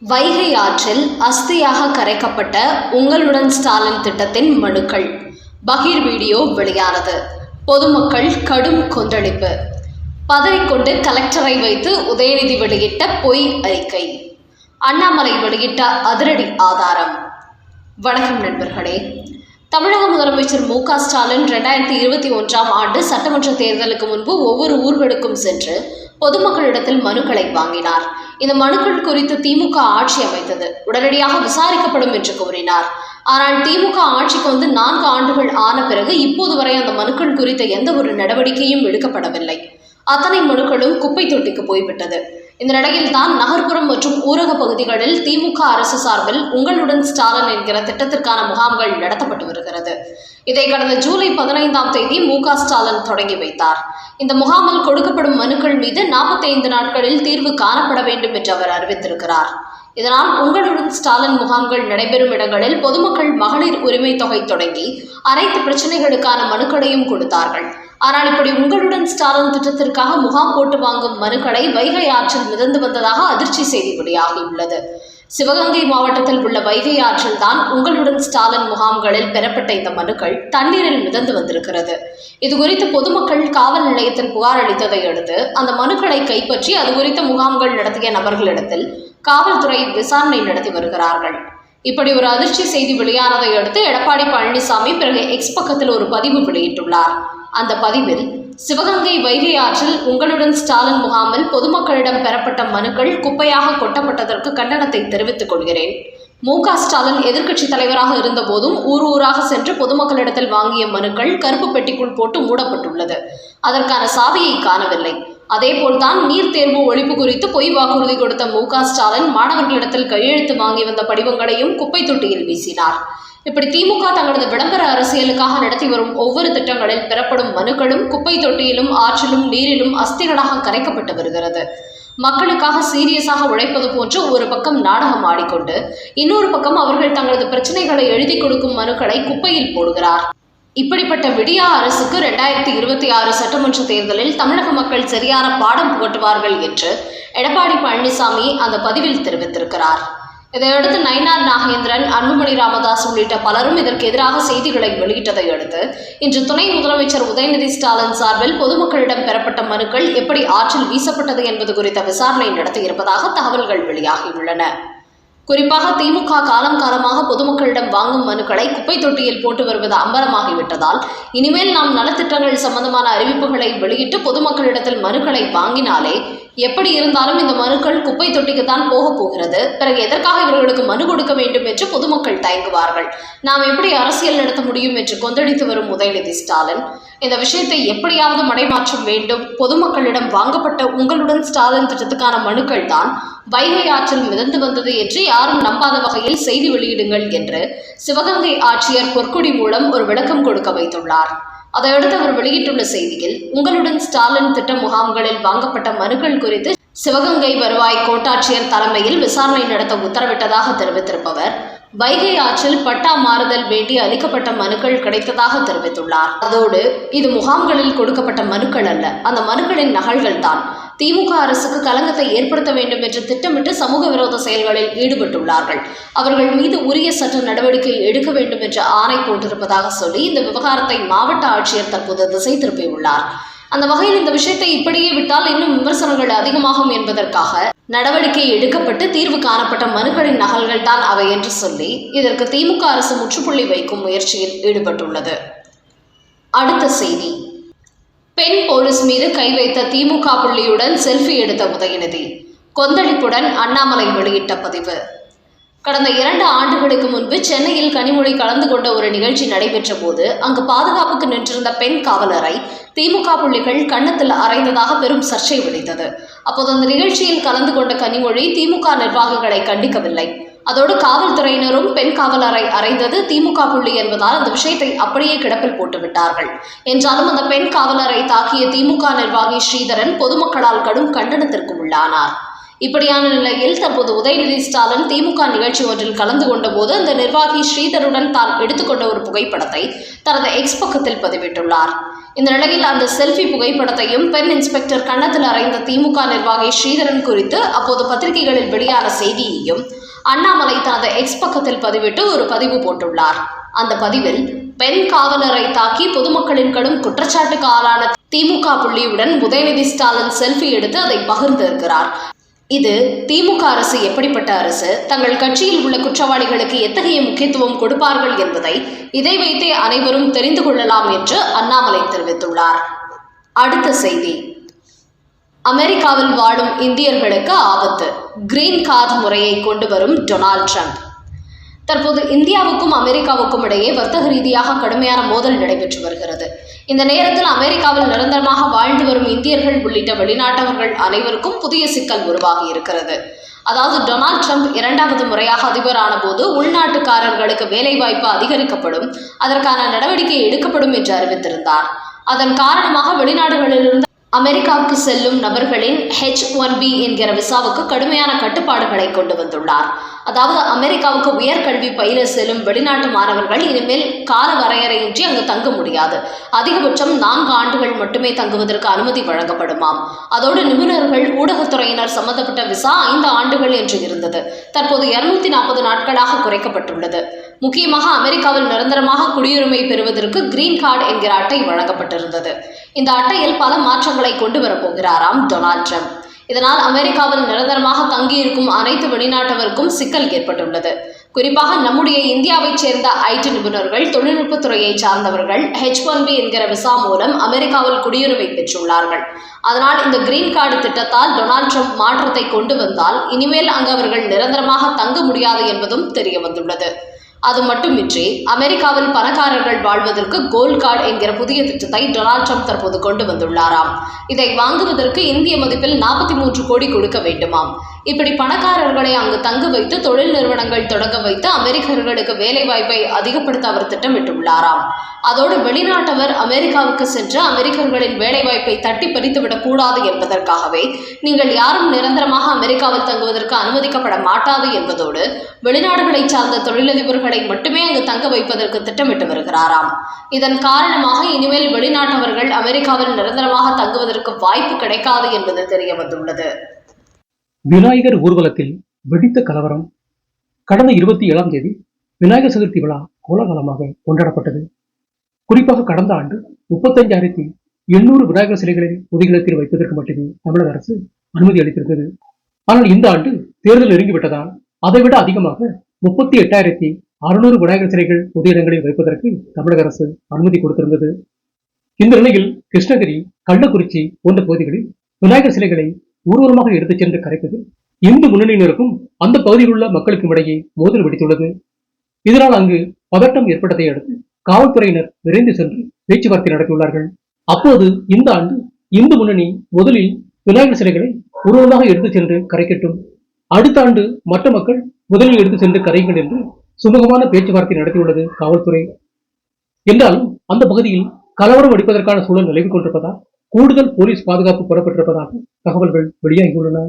வைகை ஆற்றில் அஸ்தியாக கரைக்கப்பட்ட உங்களுடன் ஸ்டாலின் திட்டத்தின் மனுக்கள். பகீர் வீடியோ வெளியானது. பொதுமக்கள் கடும் கொந்தளிப்பு. பதறிக்கொண்டு கலெக்டரை வைத்து உதயநிதி வெளியிட்ட பொய் அறிக்கை. அண்ணாமலை வெளியிட்ட அதிரடி ஆதாரம். வணக்கம் நண்பர்களே. தமிழக முதலமைச்சர் மு க ஸ்டாலின் ரெண்டாயிரத்தி இருபத்தி ஒன்றாம் ஆண்டு சட்டமன்ற தேர்தலுக்கு முன்பு ஒவ்வொரு ஊர்களுக்கும் சென்று பொதுமக்களிடத்தில் மனுக்களை வாங்கினார். இந்த மனுக்கள் குறித்து திமுக ஆட்சி அமைத்தது. உடனடியாக விசாரிக்கப்படும் என்று கூறினார். ஆனால் திமுக ஆட்சிக்கு வந்து நான்கு ஆண்டுகள் ஆன பிறகு இப்போது வரை அந்த மனுக்கள் குறித்த எந்த ஒரு நடவடிக்கையும் எடுக்கப்படவில்லை. அத்தனை மனுக்களும் குப்பை தொட்டிக்கு போய்விட்டது. இந்த நிலையில் தான் நகர்ப்புறம் மற்றும் ஊரக பகுதிகளில் திமுக அரசு சார்பில் உங்களுடன் ஸ்டாலின் என்கிற திட்டத்திற்கான முகாம்கள் நடத்தப்பட்டு வருகிறது. இதை கடந்த ஜூலை பதினைந்தாம் தேதி மு ஸ்டாலின் தொடங்கி வைத்தார். இந்த முகாமில் கொடுக்கப்படும் மனுக்கள் மீது நாற்பத்தைந்து நாட்களில் தீர்வு காணப்பட வேண்டும் என்று அவர் அறிவித்திருக்கிறார். இதனால் உங்களுடன் ஸ்டாலின் முகாம்கள் நடைபெறும் இடங்களில் பொதுமக்கள் மகளிர் உரிமை தொகை தொடங்கி அனைத்து பிரச்சனைகளுக்கான மனுக்களையும் கொடுத்தார்கள். ஆனால் இப்படி உங்களுடன் ஸ்டாலின் திட்டத்திற்காக முகாம் போட்டு வாங்கும் மனுக்களை வைகை ஆற்றில் மிதந்து வந்ததாக அதிர்ச்சி செய்தி வெளியாகியுள்ளது. சிவகங்கை மாவட்டத்தில் உள்ள வைகை ஆற்றில் தான் உங்களுடன் ஸ்டாலின் முகாம்களில் பெறப்பட்ட இந்த மனுக்கள் தண்ணீரில் மிதந்து வந்திருக்கிறது. இது குறித்து பொதுமக்கள் காவல் நிலையத்தில் புகார் அளித்ததை அடுத்து அந்த மனுக்களை கைப்பற்றி அது குறித்த முகாம்கள் நடத்திய நபர்களிடத்தில் காவல்துறை விசாரணை நடத்தி வருகிறார்கள். இப்படி ஒரு அதிர்ச்சி செய்தி வெளியானதை அடுத்து எடப்பாடி பழனிசாமி பிறகு எக்ஸ் பக்கத்தில் ஒரு பதிவு வெளியிட்டுள்ளார். அந்த பதிவில் சிவகங்கை வைகை ஆற்றில் உங்களுடன் ஸ்டாலின் முகாமில் பொதுமக்களிடம் பெறப்பட்ட மனுக்கள் குப்பையாக கொட்டப்பட்டதற்கு கண்டனத்தை தெரிவித்துக் கொள்கிறேன். மு. க. ஸ்டாலின் எதிர்க்கட்சி தலைவராக இருந்தபோதும் ஊர் ஊராக சென்று பொதுமக்களிடத்தில் வாங்கிய மனுக்கள் கருப்பு பெட்டிக்குள் போட்டு மூடப்பட்டுள்ளது. அதற்கான சாவியை காணவில்லை. அதேபோல்தான் நீட் தேர்வு ஒழிப்பு குறித்து பொய் வாக்குறுதி கொடுத்த மு க ஸ்டாலின் மாணவர்களிடத்தில் கையெழுத்து வாங்கி வந்த படிவங்களையும் குப்பை தொட்டியில் வீசினார். இப்படி திமுக தங்களது விளம்பர அரசியலுக்காக நடத்தி வரும் ஒவ்வொரு திட்டங்களில் பெறப்படும் மனுக்களும் குப்பை தொட்டியிலும் ஆற்றிலும் நீரிலும் அஸ்திகளாக கரைக்கப்பட்டு வருகிறது. மக்களுக்காக சீரியஸாக உழைப்பது போன்று ஒரு பக்கம் நாடகம் ஆடிக்கொண்டு இன்னொரு பக்கம் அவர்கள் தங்களது பிரச்சனைகளை எழுதி கொடுக்கும் மனுக்களை குப்பையில் போடுகிறார். இப்படிப்பட்ட விடியா அரசுக்கு ரெண்டாயிரத்தி இருபத்தி ஆறு சட்டமன்ற தேர்தலில் தமிழக மக்கள் சரியான பாடம் புகட்டுவார்கள் என்று எடப்பாடி பழனிசாமி அந்த பதிவில் தெரிவித்திருக்கிறார். இதையடுத்து நயினார் நாகேந்திரன் அன்புமணி ராமதாஸ் உள்ளிட்ட பலரும் இதற்கு எதிராக செய்திகளை வெளியிட்டதை அடுத்து இன்று துணை முதலமைச்சர் உதயநிதி ஸ்டாலின் சார்பில் பொதுமக்களிடம் பெறப்பட்ட மனுக்கள் எப்படி ஆற்றில் வீசப்பட்டது என்பது குறித்த விசாரணை நடத்தியிருப்பதாக தகவல்கள் வெளியாகியுள்ளன. குறிப்பாக திமுக காலம் காலமாக பொதுமக்களிடம் வாங்கும் மனுக்களை குப்பை தொட்டியில் போட்டு வருவது அம்பலமாகிவிட்டதால் இனிமேல் நாம் நலத்திட்டங்கள் சம்பந்தமான அறிவிப்புகளை வெளியிட்டு பொதுமக்களிடத்தில் மனுக்களை வாங்கினாலே எப்படி இருந்தாலும் இந்த மனுக்கள் குப்பை தொட்டிக்கு தான் போக போகிறது. பிறகு எதற்காக இவர்களுக்கு மனு கொடுக்க வேண்டும் என்று பொதுமக்கள் தயங்குவார்கள். நாம் எப்படி அரசியல் நடத்த முடியும் என்று கொந்தளித்து வரும் உதயநிதி ஸ்டாலின் இந்த விஷயத்தை எப்படியாவது மடைமாற்றம் வேண்டும். பொதுமக்களிடம் வாங்கப்பட்ட உங்களுடன் ஸ்டாலின் திட்டத்துக்கான மனுக்கள் தான் வைகை ஆற்றில் மிதந்து வந்தது என்று யாரும் நம்பாத வகையில் செய்தி வெளியிடுங்கள் என்று சிவகங்கை ஆட்சியர் பொற்கொடி மூலம் ஒரு விளக்கம் கொடுக்க வைத்துள்ளார். அதையடுத்து அவர் வெளியிட்டுள்ள செய்தியில் உங்களுடன் ஸ்டாலின் திட்ட முகாம்களில் வாங்கப்பட்ட மனுக்கள் குறித்து சிவகங்கை வருவாய் கோட்டாட்சியர் தலைமையில் விசாரணை நடத்த உத்தரவிட்டதாக தெரிவித்திருப்பவர் வைகை ஆற்றில் பட்டா மாறுதல் வேண்டி அளிக்கப்பட்ட மனுக்கள் கிடைத்ததாக தெரிவித்துள்ளார். அதோடு இது முகாம்களில் கொடுக்கப்பட்ட மனுக்கள் அல்ல. அந்த மனுக்களின் நகல்கள் தான். திமுக அரசுக்கு கலங்கத்தை ஏற்படுத்த வேண்டும் என்று திட்டமிட்டு சமூக விரோத செயல்களில் ஈடுபட்டுள்ளார்கள். அவர்கள் மீது உரிய சட்ட நடவடிக்கை எடுக்க வேண்டும் என்று ஆணை போட்டிருப்பதாக சொல்லி இந்த விவகாரத்தை மாவட்ட ஆட்சியர் தற்போது திசை திருப்பியுள்ளார். அந்த வகையில் இந்த விஷயத்தை இப்படியே விட்டால் இன்னும் விமர்சனங்கள் அதிகமாகும் என்பதற்காக நடவடிக்கை எடுக்கப்பட்டு தீர்வு காணப்பட்ட மனுக்களின் நகல்கள் தான் அவை என்று சொல்லி இதற்கு திமுக அரசு முற்றுப்புள்ளி வைக்கும் முயற்சியில் ஈடுபட்டுள்ளது. அடுத்த செய்தி. பெண் போலீஸ் மீது கை வைத்த திமுக புள்ளியுடன் செல்ஃபி எடுத்த உதயநிதி. கொந்தளிப்புடன் அண்ணாமலை வெளியிட்ட பதிவு. கடந்த இரண்டு ஆண்டுகளுக்கு முன்பு சென்னையில் கனிமொழி கலந்து கொண்ட ஒரு நிகழ்ச்சி நடைபெற்ற போது அங்கு பாதுகாப்புக்கு நின்றிருந்த பெண் காவலரை திமுக புள்ளிகள் கன்னத்தில் அறைந்ததாக பெரும் சர்ச்சை விளைந்தது அப்போது அந்த நிகழ்ச்சியில் கலந்து கொண்ட கனிமொழி திமுக நிர்வாகிகளை கண்டிக்கவில்லை. அதோடு காவல்துறையினரும் பெண் காவலரை அறைந்தது திமுக புள்ளி என்பதால் அந்த விஷயத்தை அப்படியே கிடப்பில் போட்டு விட்டார்கள். என்றாலும் அந்த பெண் காவலரை தாக்கிய திமுக நிர்வாகி ஸ்ரீதரன் பொதுமக்களால் கடும் கண்டனத்திற்கு உள்ளானார் இப்படியான நிலையில் தற்போது உதயநிதி ஸ்டாலின் திமுக நிகழ்ச்சி ஒன்றில் கலந்து கொண்டபோது அந்த நிர்வாகி ஸ்ரீதருடன் தான் எடுத்துக்கொண்ட ஒரு புகைப்படத்தை தனது எக்ஸ் பக்கத்தில் பதிவிட்டுள்ளார். இந்த நிலையில் அந்த செல்ஃபி புகைப்படத்தையும் பெண் இன்ஸ்பெக்டர் கன்னத்தில் அறைந்த திமுக நிர்வாகி ஸ்ரீதரன் குறித்து அப்போது பத்திரிகைகளில் வெளியான செய்தியையும் அண்ணாமலை தனது எக்ஸ் பக்கத்தில் பதிவிட்டு ஒரு பதிவு போட்டுள்ளார். அந்த பதிவில் பெண் காவலரை தாக்கி பொதுமக்களின் கடும் குற்றச்சாட்டுக்கு ஆளான திமுக புள்ளியுடன் உதயநிதி ஸ்டாலின் செல்ஃபி எடுத்து அதை பகிர்ந்திருக்கிறார். இது திமுக அரசு எப்படிப்பட்ட அரசு? தங்கள் கட்சியில் உள்ள குற்றவாளிகளுக்கு எத்தகைய முக்கியத்துவம் கொடுப்பார்கள் என்பதை இதை வைத்தே அனைவரும் தெரிந்து கொள்ளலாம் என்று அண்ணாமலை தெரிவித்துள்ளார். அடுத்த செய்தி. அமெரிக்காவில் வாழும் இந்தியர்களுக்கு ஆபத்து. கிரீன் கார்டு முறையை கொண்டு வரும் டொனால்ட் ட்ரம்ப். தற்போது இந்தியாவுக்கும் அமெரிக்காவுக்கும் இடையே வர்த்தக ரீதியாக கடுமையான மோதல் நடைபெற்று வருகிறது. இந்த நேரத்தில் அமெரிக்காவில் நிரந்தரமாக வாழ்ந்து வரும் இந்தியர்கள் உள்ளிட்ட வெளிநாட்டவர்கள் அனைவருக்கும் புதிய சிக்கல் உருவாகி இருக்கிறது. அதாவது டொனால்ட் ட்ரம்ப் இரண்டாவது முறையாக அதிபரான போது உள்நாட்டுக்காரர்களுக்கு வேலைவாய்ப்பு அதிகரிக்கப்படும் அதற்கான நடவடிக்கை எடுக்கப்படும் என்று அறிவித்திருந்தார். அதன் காரணமாக வெளிநாடுகளிலிருந்து அமெரிக்காவுக்கு செல்லும் நபர்களின் ஹெச் ஒன் பி என்கிற விசாவுக்கு கடுமையான கட்டுப்பாடுகளை கொண்டு வந்துள்ளார். அதாவது அமெரிக்காவுக்கு உயர்கல்வி பயில செல்லும் வெளிநாட்டு மாணவர்கள் இனிமேல் கால வரையறையின்றி அங்கு தங்க முடியாது. அதிகபட்சம் நான்கு ஆண்டுகள் மட்டுமே தங்குவதற்கு அனுமதி வழங்கப்படுமாம். அதோடு நிபுணர்கள் ஊடகத்துறையினர் சம்பந்தப்பட்ட விசா ஐந்து ஆண்டுகள் என்று இருந்தது. தற்போது இருநூத்தி நாற்பது நாட்களாக குறைக்கப்பட்டுள்ளது. முக்கியமாக அமெரிக்காவில் நிரந்தரமாக குடியுரிமை பெறுவதற்கு கிரீன் கார்டு என்கிற அட்டை வழங்கப்பட்டிருந்தது. இந்த அட்டையில் பல மாற்றங்களை கொண்டு வரப்போகிறாராம் டொனால்ட் ட்ரம்ப். இதனால் அமெரிக்காவில் நிரந்தரமாக தங்கியிருக்கும் அனைத்து வெளிநாட்டவருக்கும் சிக்கல் ஏற்பட்டுள்ளது. குறிப்பாக நம்முடைய இந்தியாவைச் சேர்ந்த ஐடி நிபுணர்கள் தொழில்நுட்பத்துறையை சார்ந்தவர்கள் ஹெச் ஒன் பி என்கிற விசா மூலம் அமெரிக்காவில் குடியுரிமை பெற்றுள்ளார்கள். அதனால் இந்த கிரீன் கார்டு திட்டத்தால் டொனால்ட் ட்ரம்ப் மாற்றத்தை கொண்டு வந்தால் இனிமேல் அங்கு அவர்கள் நிரந்தரமாக தங்க முடியாது என்பதும் தெரிய வந்துள்ளது அது மட்டுமின்றி அமெரிக்காவில் பணக்காரர்கள் வாழ்வதற்கு கோல்ட் கார்டு என்கிற புதிய திட்டத்தை டொனால்ட் ட்ரம்ப் தற்போது கொண்டு வந்துள்ளாராம். இதை வாங்குவதற்கு இந்திய மதிப்பில் நாற்பத்தி மூன்று கோடி கொடுக்க வேண்டுமாம். இப்படி பணக்காரர்களை அங்கு தங்க வைத்து தொழில் நிறுவனங்கள் தொடங்க வைத்து அமெரிக்கர்களுக்கு வேலைவாய்ப்பை அதிகப்படுத்த அவர் திட்டமிட்டுள்ளாராம். அதோடு வெளிநாட்டவர் அமெரிக்காவுக்கு சென்று அமெரிக்கர்களின் வேலைவாய்ப்பை தட்டி பறித்துவிடக் கூடாது என்பதற்காகவே நீங்கள் யாரும் நிரந்தரமாக அமெரிக்காவில் தங்குவதற்கு அனுமதிக்கப்பட மாட்டாது என்பதோடு வெளிநாடுகளை சார்ந்த தொழிலதிபர்களை மட்டுமே அங்கு தங்க வைப்பதற்கு திட்டமிட்டு வருகிறாராம். இதன் காரணமாக இனிமேல் வெளிநாட்டவர்கள் அமெரிக்காவில் நிரந்தரமாக தங்குவதற்கு வாய்ப்பு கிடைக்காது என்பது தெரிய வந்துள்ளது. விநாயகர் ஊர்வலத்தில் வெடித்த கலவரம் கடந்த இருபத்தி ஏழாம் தேதி விநாயகர் சதுர்த்தி விழா கோலாகலமாக கொண்டாடப்பட்டது. குறிப்பாக கடந்த ஆண்டு முப்பத்தஞ்சாயிரத்தி எண்ணூறு விநாயகர் சிலைகளை பொதுகிடத்தில் வைப்பதற்கு மட்டுமே தமிழக அரசு அனுமதி அளித்திருந்தது. ஆனால் இந்த ஆண்டு தேர்தல் நெருங்கிவிட்டதால் அதைவிட அதிகமாக முப்பத்தி எட்டாயிரத்தி அறுநூறு விநாயகர் சிலைகள் பொது இடங்களில் வைப்பதற்கு தமிழக அரசு அனுமதி கொடுத்திருந்தது. இந்த நிலையில் கிருஷ்ணகிரி கள்ளக்குறிச்சி போன்ற பகுதிகளில் விநாயகர் சிலைகளை ஊர்வலமாக எடுத்துச் சென்று கரைப்பது இந்து முன்னணியினருக்கும் அந்த பகுதியில் உள்ள மக்களுக்கும் இடையே மோதல் வெடித்துள்ளது. இதனால் அங்கு பதட்டம் ஏற்பட்டதை அடுத்து காவல்துறையினர் விரைந்து சென்று பேச்சுவார்த்தை நடத்தியுள்ளார்கள். அப்போது இந்த ஆண்டு இந்து முன்னணி முதலில் விநாயகர் சிலைகளை உருவமாக எடுத்துச் சென்று கரைக்கட்டும் அடுத்த ஆண்டு மற்ற மக்கள் முதலில் எடுத்து சென்று கரையுங்கள் என்று சுமூகமான பேச்சுவார்த்தை நடத்தியுள்ளது காவல்துறை. என்றாலும் அந்த பகுதியில் கலவரம் அடிப்பதற்கான சூழல் நிலவிக் கொண்டிருப்பதால் கூடுதல் போலீஸ் பாதுகாப்பு புறப்பட்டிருப்பதாக தகவல்கள் வெளியாகியுள்ளன